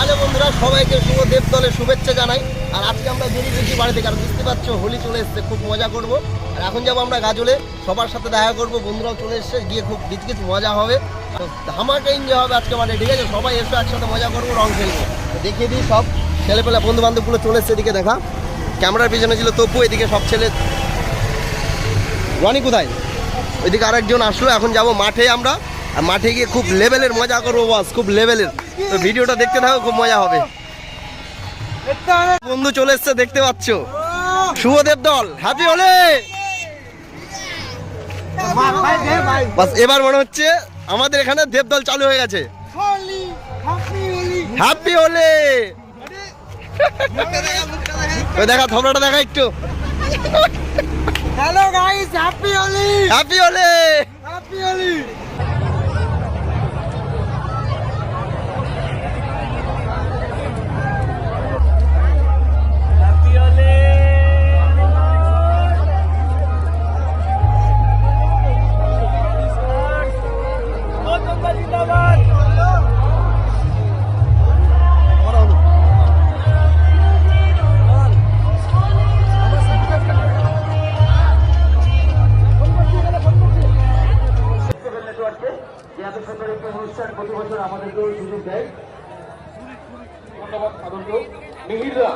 তাহলে বন্ধুরা, সবাইকে শুভ দেব দলের শুভেচ্ছা জানাই। আর আজকে আমরা বেরিয়ে গেছি বাড়ি থেকে আর বুঝতে পারছ, হোলি চলে এসছে, খুব মজা করব। আর এখন যাব আমরা গাজলে, সবার সাথে দেখা করব, বন্ধুরাও চলে এসছে, গিয়ে খুব কিছু মজা হবে। ধামাকা এনজয় হবে আজকে মানে ঠিক আছে? সবাই এসে, একসাথে মজা করব, রং খেলব। দেখিয়ে দিই সব ছেলেপেলে বন্ধু বান্ধবগুলো চলে এসছে এদিকে দেখা। ক্যামেরার পিছনে ছিল তপু, এদিকে সব ছেলে। রনি কোথায়? ওইদিকে আরেকজন আসলো, এখন যাব মাঠে আমরা। আর মাঠে গিয়ে খুব লেভেলের মজা করব বাস খুব লেভেলের। তো ভিডিওটা দেখতে থাকো খুব মজা হবে। বন্ধু চলে এসছে দেখতে পাচ্ছ? শুভদেব দল হ্যাপি হলে! বাস এবার মনে হচ্ছে আমাদের এখানে দেবদল চালু হয়ে গেছে। হ্যাপি হলে! দেখা থমড়াটা দেখা একটু। Hello guys happy Holi! Happy Holi! Happy Holi! অনুষ্ঠান প্রতি বছর আমাদেরকেও সুযোগ দেয় ধন্যবাদ সাধনকেও মিহিররা